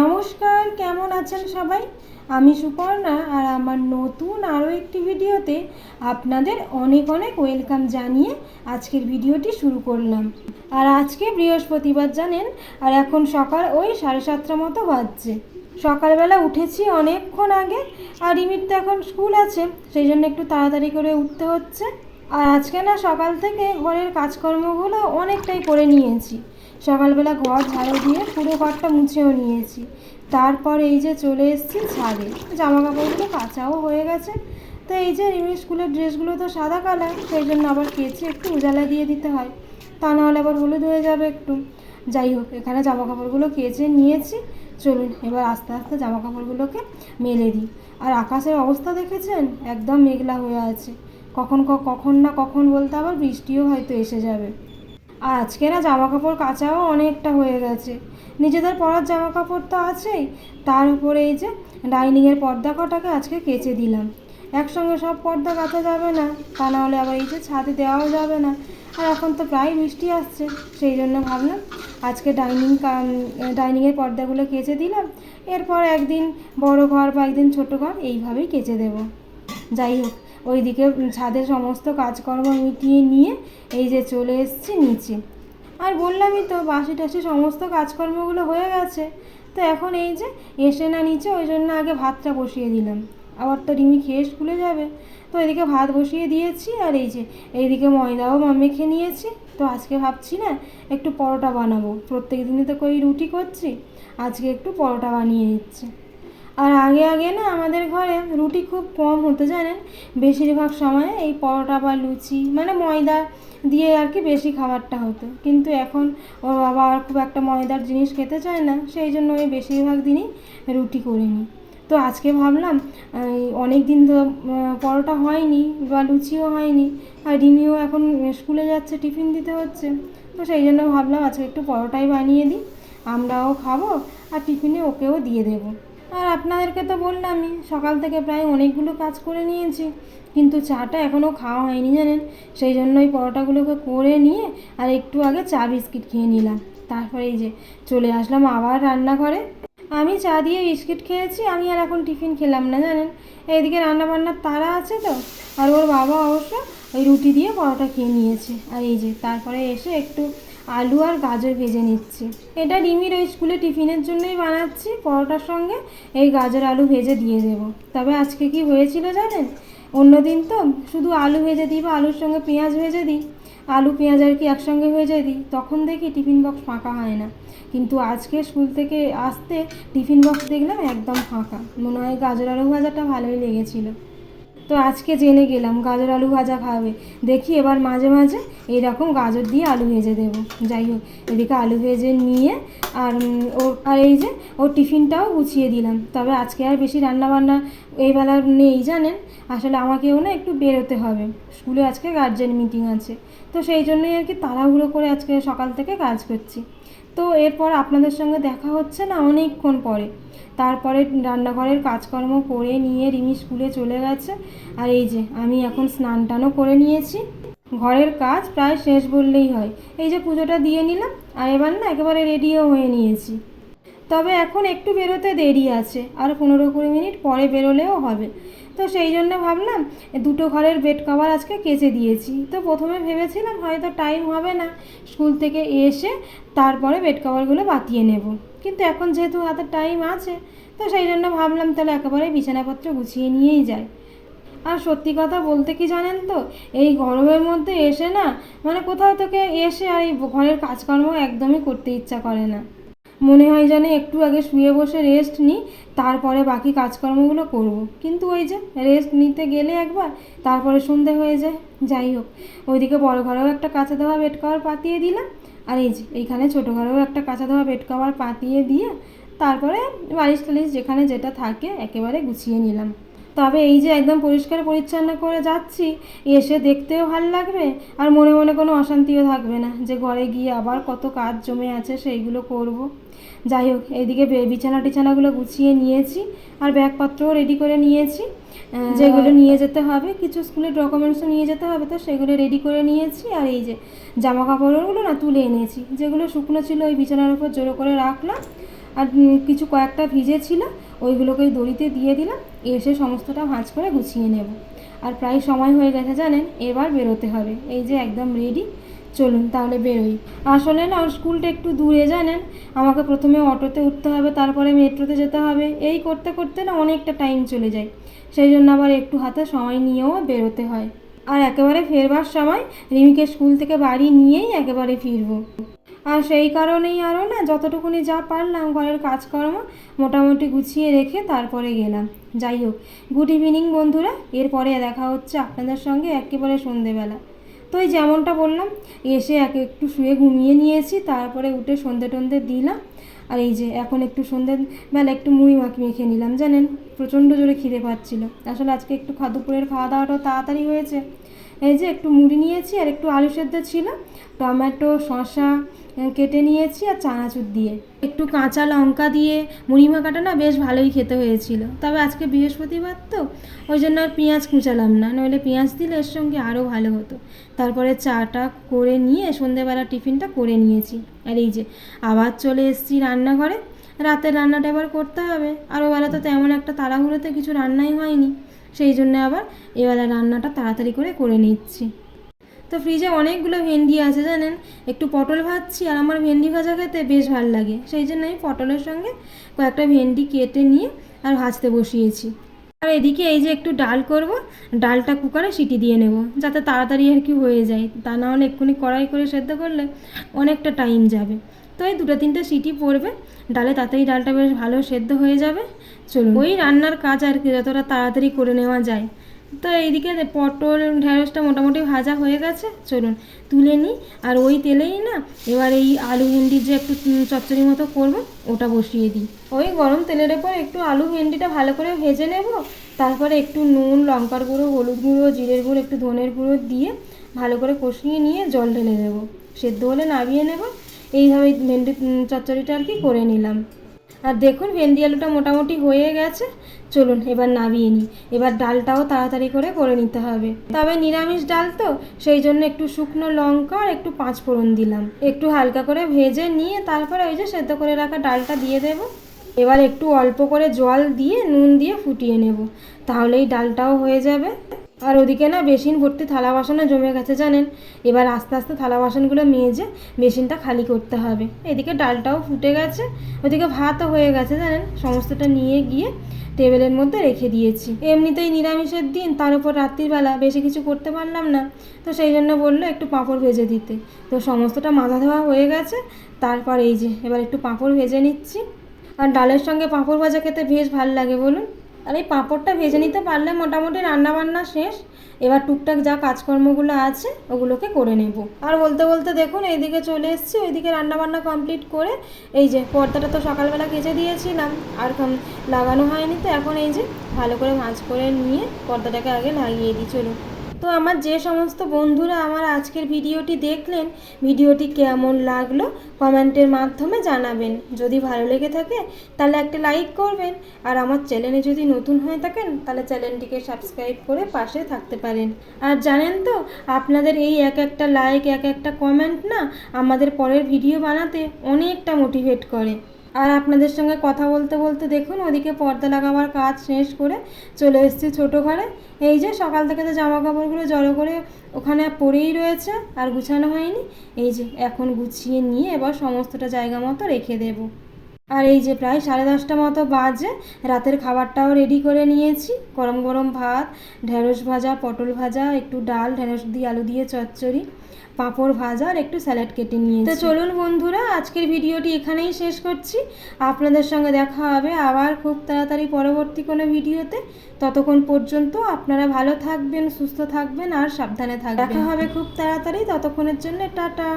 নমস্কার, কেমন আছেন সবাই? আমি সুপর্ণা আর আমার নতুন আরও একটি ভিডিওতে আপনাদের অনেক অনেক ওয়েলকাম জানিয়ে আজকের ভিডিওটি শুরু করলাম। আর আজকে বৃহস্পতিবার, জানেন? আর এখন সকাল ওই সাড়ে সাতটা মতো বাজছে। সকালবেলা উঠেছি অনেকক্ষণ আগে, আর রিমির তো এখন স্কুল আছে, সেই জন্য একটু তাড়াতাড়ি করে উঠতে হচ্ছে। আর আজকে না সকাল থেকে ঘরের কাজকর্মগুলো অনেকটাই করে নিয়েছি। সকালবেলা ঘর ঝাড়ু দিয়ে পুরো ঘরটা মুছেও নিয়েছি। তারপর এই যে চলে এসেছি ছাদে। জামা কাপড়গুলো কাঁচাও হয়ে গেছে। তো এই যে রিমির স্কুলের ড্রেসগুলো তো সাদা কালার, সেই জন্য আবার কেচে একটু উজালা দিয়ে দিতে হয়। তা নাহলে আবার হলুদ হয়ে যাবে একটু। যাই হোক, এখানে জামা কাপড়গুলো কেচে নিয়েছি। চলুন, এবার আস্তে আস্তে জামা কাপড়গুলোকে মেলে দিই। আর আকাশের অবস্থা দেখেছেন? একদম মেঘলা হয়ে আছে। কখন কখন না কখন বলতে আবার বৃষ্টিও হয়তো এসে যাবে। আর আজকে না জামা কাপড় কাচাও অনেকটা হয়ে গেছে। নিজেদের পরার জামা কাপড় তো আছেই। তার উপরে এই যে ডাইনিংয়ের পর্দা কটাকে আজকে কেচে দিলাম। একসঙ্গে সব পর্দা কাচা যাবে না, তা নাহলে আবার এই যে ছাদে দেওয়াও যাবে না। আর এখন তো প্রায় বৃষ্টি আসছে, সেই জন্য ভাবলাম আজকে ডাইনিং ডাইনিংয়ের পর্দাগুলো কেচে দিলাম। এরপর একদিন বড় ঘর বা একদিন ছোট ঘর এইভাবেই কেচে দেবো। যাই হোক ওইদিকে ছাদের সমস্ত কাজকর্ম মিটিয়ে নিয়ে এই যে চলে এসেছি নিচে। আর বললামই তো বাসি টাসি সমস্ত কাজকর্মগুলো হয়ে গেছে। তো এখন এই যে এসে না নিচে, ওই জন্য আগে ভাতটা বসিয়ে দিলাম। আবার তো রিমি খেয়ে স্কুলে যাবে। তো এদিকে ভাত বসিয়ে দিয়েছি আর এই যে এইদিকে ময়দাও মেখে নিয়েছি। তো আজকে ভাবছি না একটু পরোটা বানাবো। প্রত্যেক দিনই তো কই রুটি করছি, আজকে একটু পরোটা বানিয়ে নিচ্ছি। আর আগে আগে না আমাদের ঘরে রুটি খুব কম হতো, জানেন? বেশিরভাগ সময় এই পরোটা বা লুচি মানে ময়দা দিয়ে আর কি বেশি খাবারটা হতো। কিন্তু এখন ওর বাবা আর খুব একটা ময়দার জিনিস খেতে চায় না, সেই জন্য ওই বেশিরভাগ দিনই রুটি করে নিই। তো আজকে ভাবলাম অনেক দিন তো পরোটা হয়নি বা লুচিও হয়নি, আর রিমিও এখন স্কুলে যাচ্ছে, টিফিন দিতে হচ্ছে। তো সেই জন্য ভাবলাম আজকে একটু পরোটাই বানিয়ে দিই, আমরাও খাব আর টিফিনে ওকেও দিয়ে দেবো। আর আপনাদেরকে তো বললামই, সকাল থেকে প্রায় অনেকগুলো কাজ করে নিয়েছি, কিন্তু চাটা এখনও খাওয়া হয়নি জানেন? সেই জন্য ওই পরোটাগুলোকে করে নিয়ে আর একটু আগে চা বিস্কিট খেয়ে নিলাম। তারপরে এই যে চলে আসলাম আবার রান্নাঘরে। আমি চা দিয়ে বিস্কিট খেয়েছি, আমি আর এখন টিফিন খেলাম না জানেন? এইদিকে রান্নাবান্নার তারা আছে তো, আর ওর বাবা অবশ্য ওই রুটি দিয়ে পরোটা খেয়ে নিয়েছে। আর এই যে তারপরে এসে একটু আলু আর গাজর ভেজে নিচ্ছি। এটা রিমির ওই স্কুলে টিফিনের জন্যই বানাচ্ছি, পরোটার সঙ্গে এই গাজর আলু ভেজে দিয়ে দেবো। তবে আজকে কি হয়েছিল জানেন? অন্য দিন তো শুধু আলু ভেজে দিই বা আলুর সঙ্গে পেঁয়াজ ভেজে দিই। আলু, পেঁয়াজ আর কি একসঙ্গে ভেজে দিই। তখন দেখি টিফিন বক্স ফাঁকা হয় না। কিন্তু আজকে স্কুল থেকে আসতে টিফিন বক্স দেখলাম একদম ফাঁকা। মনে হয় গাজর আলু ভাজাটা ভালোই লেগেছিলো। তো আজকে জেনে গেলাম গাজর আলু ভাজা খাবে। দেখি এবার মাঝে মাঝে এইরকম গাজর দিয়ে আলু ভেজে দেবো। যাই হোক, এদিকে আলু ভেজে নিয়ে আর ও, আর এই যে ওর টিফিনটাও গুছিয়ে দিলাম। তবে আজকে আর বেশি রান্নাবান্না এই বেলা নেই জানেন? আসলে আমাকেও না একটু বেরোতে হবে। স্কুলে আজকে গার্জেন মিটিং আছে। তো সেই জন্যই আর কি তাড়াহুড়ো করে আজকে সকাল থেকে কাজ করছি। তো এরপর আপনাদের সঙ্গে দেখা হচ্ছে না অনেকক্ষণ পরে। তারপরে রান্নাঘরের কাজকর্ম করে নিয়ে রিমি স্কুলে চলে গেছে। আর এই যে, আমি এখন স্নান টানও করে নিয়েছি। ঘরের কাজ প্রায় শেষ বললেই হয়। এই যে পুজোটা দিয়ে নিলাম, আর এবার না একেবারে রেডিও হয়ে নিয়েছি। তবে এখন একটু বেরোতে দেরি আছে, আর পনেরো কুড়ি মিনিট পরে বেরোলেও হবে। তো সেই জন্য ভাবলাম, দুটো ঘরের বেড কভার আজকে কেচে দিয়েছি। তো প্রথমে ভেবেছিলাম হয়তো টাইম হবে না, স্কুল থেকে এসে তারপরে বেড কভারগুলো বাতিয়ে নেব। কিন্তু এখন যেহেতু হাতে টাইম আছে, তো সেই জন্য ভাবলাম তাহলে একেবারে বিছানাপত্র গুছিয়ে নিয়েই যায় আর সত্যি কথা বলতে কি জানেন তো, এই গরমের মধ্যে এসে না মানে কোথাও থেকে এসে আর এই ঘরের কাজকর্ম একদমই করতে ইচ্ছা করে না। মনে হয় যেন একটু আগে শুয়ে বসে রেস্ট নিই তারপরে বাকি কাজকর্মগুলো করব। কিন্তু ওই যে রেস্ট নিতে গেলে একবার, তারপরে সন্ধে হয়ে যায়, যাই হোক ওইদিকে বড় ঘরেও একটা কাঁচা দেওয়া বেড কভার পাতিয়ে দিলাম, আর এই যে এইখানে ছোটো ঘরেও একটা কাঁচা দেওয়া বেড কভার পাতিয়ে দিয়ে, তারপরে বালিশ টালিশ যেখানে যেটা থাকে একেবারে গুছিয়ে নিলাম তবে এই যে একদম পরিষ্কার পরিচ্ছন্ন করে যাচ্ছি এসে দেখতেও ভালো লাগবে আর মনে মনে কোনো অশান্তিও থাকবে না যে ঘরে গিয়ে আবার কত কাজ জমে আছে সেইগুলো করব। যাই হোক এইদিকে বিছানা টিছানাগুলো গুছিয়ে নিয়েছি আর ব্যাগপত্রও রেডি করে নিয়েছি। যেগুলো নিয়ে যেতে হবে কিছু স্কুলের ডকুমেন্টসও নিয়ে যেতে হবে তো সেগুলো রেডি করে নিয়েছি আর এই যে জামা কাপড়গুলো না তুলে এনেছি যেগুলো শুকনো ছিল ওই বিছানার উপর জোরো করে রাখলাম। আর কিছু কয়েকটা ভিজে ছিল ওইগুলোকে ওই দড়িতে দিয়ে দিলাম। এসে সমস্তটা ভাঁজ করে গুছিয়ে নেব। আর প্রায় সময় হয়ে গেছে জানেন, এবার বেরোতে হবে। এই যে একদম রেডি চলুন তাহলে বেরোই। আসলে না, স্কুলটা একটু দূরে জানেন, আমাকে প্রথমে অটোতে উঠতে হবে, তারপরে মেট্রোতে যেতে হবে। এই করতে করতে না অনেকটা টাইম চলে যায়। সেই জন্য আবার একটু হাতে সময় নিয়েও বেরোতে হয়। আর একেবারে ফেরবার সময় রিমিকে স্কুল থেকে বাড়ি নিয়েই একেবারে ফিরবো। আর সেই কারণেই আরও না যতটুকুনি যা পারলাম ঘরের কাজকর্ম মোটামুটি গুছিয়ে রেখে তারপরে গেলাম। যাই হোক গুড ইভিনিং বন্ধুরা। এরপরে দেখা হচ্ছে আপনাদের সঙ্গে একেবারে সন্ধেবেলা। তো এই যেমনটা বললাম, এসে এক একটু শুয়ে ঘুমিয়ে নিয়েছি, তারপরে উঠে সন্ধে টন্ধে দিলাম। আর এই যে এখন একটু সন্ধ্যেবেলা একটু মুড়ি মাখি মেখে নিলাম, জানেন? প্রচণ্ড জোরে খিদে পাচ্ছিল। আসলে আজকে একটু খা- দুপুরের খাওয়া দাওয়াটাও তাড়াতাড়ি হয়েছে। এই যে একটু মুড়ি নিয়েছি আর একটু আলু সেদ্ধ ছিল, টমেটো, শসা কেটে নিয়েছি আর চানাচুর দিয়ে। একটু কাঁচা লঙ্কা দিয়ে মুড়ি মাখাটা না বেশ ভালোই খেতে হয়েছিল। তবে আজকে বৃহস্পতিবার তো, ওই জন্য আর পেঁয়াজ কুচালাম না, নইলে পেঁয়াজ দিলে এর সঙ্গে আরও ভালো হতো। তারপরে চাটা করে নিয়ে সন্ধেবেলা টিফিনটা করে নিয়েছি। আর এই যে আবার চলে এসেছি রান্নাঘরে, রাতের রান্নাটা এবার করতে হবে। আর ওবেলা তো তেমন একটা তাড়াহুড়োতে কিছু রান্নাই হয়নি। সেই জন্য আবার এবেলা রান্নাটা তাড়াতাড়ি করে করে নিচ্ছি। তো ফ্রিজে অনেকগুলো ভেন্ডি আছে জানেন? একটু পটল ভাজছি আর আমার ভেন্ডি ভাজা খেতে বেশ ভালো লাগে। সেই জন্য আমি পটলের সঙ্গে কয়েকটা ভেন্ডি কেটে নিয়ে আর ভাজতে বসিয়েছি। আর এদিকে এই যে একটু ডাল করব, ডালটা কুকারে সিটি দিয়ে নেব, যাতে তাড়াতাড়ি আর কি হয়ে যায়। তা না হলে এক্ষুনি কড়াই করে সেদ্ধ করলে অনেকটা টাইম যাবে। তো এই দুটো তিনটে সিটি পড়বে। ডালে তাতেই ডালটা বেশ ভালো সেদ্ধ হয়ে যাবে। চলুন। ওই রান্নার কাজ আর কি যতটা তাড়াতাড়ি করে নেওয়া যায়। তো এইদিকে পটল ঢেঁড়সটা মোটামুটি ভাজা হয়ে গেছে চলুন তুলে নিই। আর ওই তেলেই না এবার এই আলু ভেন্ডির যে একটু চচ্চড়ি মতো করব ওটা বসিয়ে দিই। ওই গরম তেলের ওপর একটু আলু ভেন্ডিটা ভালো করে ভেজে নেব। তারপরে একটু নুন লঙ্কার গুঁড়ো হলুদ গুঁড়ো জিরের গুঁড়ো একটু ধনের গুঁড়ো দিয়ে ভালো করে কষিয়ে নিয়ে জল ঢেলে দেবো সেদ্ধ হলে নামিয়ে নেব। এইভাবে ভেন্ডি চচ্চড়িটা আর কি করে নিলাম। আর দেখুন, ভেন্ডি আলুটা মোটামুটি হয়ে গেছে। চলুন, এবার নামিয়ে নিই। এবার ডালটাও তাড়াতাড়ি করে করে নিতে হবে। তবে নিরামিষ ডাল তো, সেই জন্য একটু শুকনো লঙ্কা আর একটু পাঁচ ফোড়ন দিলাম। একটু হালকা করে ভেজে নিয়ে তারপরে ওই যে সেদ্ধ করে রাখা ডালটা দিয়ে দেব। এবার একটু অল্প করে জল দিয়ে, নুন দিয়ে ফুটিয়ে নেব। তাহলেই ডালটাও হয়ে যাবে। আর ওদিকে না বেসিন ভর্তি থালা বাসনও জমে গেছে জানেন? এবার আস্তে আস্তে থালা বাসনগুলো মেজে বেসিনটা খালি করতে হবে। এদিকে ডালটাও ফুটে গেছে, ওদিকে ভাতও হয়ে গেছে জানেন? সমস্তটা নিয়ে গিয়ে টেবিলের মধ্যে রেখে দিয়েছি। এমনিতেই নিরামিষের দিন, তার উপর রাত্রিবেলা বেশি কিছু করতে পারলাম না। তো সেই জন্য বলল একটু পাঁপড় ভেজে দিতে। তো সমস্তটা মাথা ধোয়া হয়ে গেছে, তারপর এই যে এবার একটু পাঁপড় ভেজে নিচ্ছি। আর ডালের সঙ্গে পাঁপড় ভাজা খেতে বেশ ভালো লাগে বলুন। আর এই পাঁপড়টা ভেজে নিতে পারলে মোটামুটি রান্নাবান্না শেষ। এবার টুকটাক যা কাজকর্মগুলো আছে, ওগুলোকে করে নেব। আর বলতে বলতে দেখুন, এইদিকে চলে এসেছি, ওইদিকে রান্নাবান্না কমপ্লিট করে এই যে পর্দাটা তো সকালবেলা কেচে দিয়েছিলাম, আর লাগানো হয়নি তো। এখন এই যে ভালো করে ভাঁজ করে নিয়ে পর্দাটাকে আগে লাগিয়ে দিই, চলুন। তো আমার যে সমস্ত বন্ধুরা আমার আজকের ভিডিওটি দেখলেন, ভিডিওটি কেমন লাগল কমেন্টের মাধ্যমে জানাবেন। যদি ভালো লেগে থাকে, তাহলে একটা লাইক করবেন। আর আমার চ্যানেলে যদি নতুন হয়ে থাকেন, তাহলে চ্যানেলটিকে সাবস্ক্রাইব করে পাশে থাকতে পারেন। আর জানেন তো, আপনাদের এই এক একটা লাইক, এক একটা কমেন্ট না আমাদের পরের ভিডিও বানাতে অনেকটা মোটিভেট করে। আর আপনাদের সঙ্গে কথা বলতে বলতে দেখুন, ওদিকে পর্দা লাগাবার কাজ শেষ করে চলে এসেছি ছোটো ঘরে। এই যে সকাল থেকে তো জামা কাপড়গুলো জড়ো করে ওখানে পরেই রয়েছে, আর গুছানো হয়নি। এই যে এখন গুছিয়ে নিয়ে এবার সমস্তটা জায়গা মতো রেখে দেবো। আর এই যে প্রায় সাড়ে দশটা মতো বাজে রাতের খাবারটাও রেডি করে নিয়েছি। গরম গরম ভাত ঢেঁড়স ভাজা পটল ভাজা একটু ডাল ঢেঁড়স দিয়ে আলু দিয়ে চচ্চড়ি পাঁপড় ভাজা আর একটু স্যালাড কেটে নিয়ে তো চলুন বন্ধুরা আজকের ভিডিওটি এখানেই শেষ করছি। আপনাদের সঙ্গে দেখা হবে আবার খুব তাড়াতাড়ি পরবর্তী কোনো ভিডিওতে। ততক্ষণ পর্যন্ত আপনারা ভালো থাকবেন সুস্থ থাকবেন আর সাবধানে থাকবেন। দেখা হবে খুব তাড়াতাড়ি ততক্ষণের জন্য টাটা।